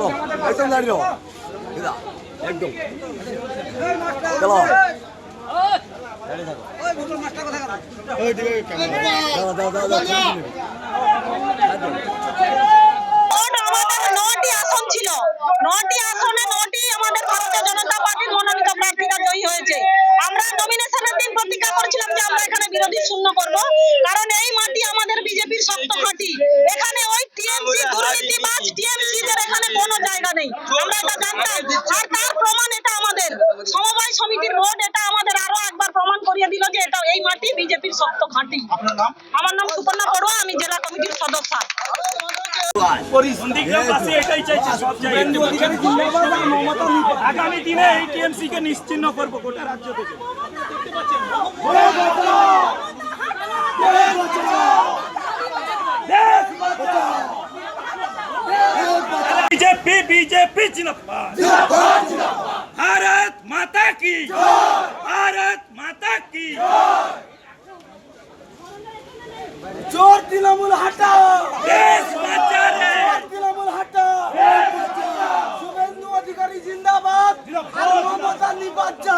চলো একদম দাঁড়িয়ে একদম। চলো ভারতীয় জনতা মনোনীত প্রার্থীরা হয়েছে। আমরা নমিনেশনের দিন প্রতিজ্ঞা করেছিলাম যে বিরোধী কারণ এই মাটি আমাদের বিজেপির শক্ত ঘাঁটি এখানে ওই টিএমসি টিএমসি আর তার প্রমাণ এটা আমাদের। সমবায় সমিতির ভোট এটা আমাদের আরও একবার প্রমাণ করিয়ে দিল যে এটা এই মাটি বিজেপির শক্ত ঘাঁটি। আমার নাম সুপর্ণা পড়ুয়া আমি জেলা কমিটির সদস্য। আগামী দিনে এই টিএমসি কে নিশ্চিহ্ন করব গোটা রাজ্য থেকে। बीजेपी बीजेपी जिंदाबाद भारत माता की भारत माता की চোর তৃণমূল হাটাও देश बचा रे তৃণমূল হাটাও শুভেন্দু অধিকারী জিন্দাবাদ আর মমতা নিবাচ্চা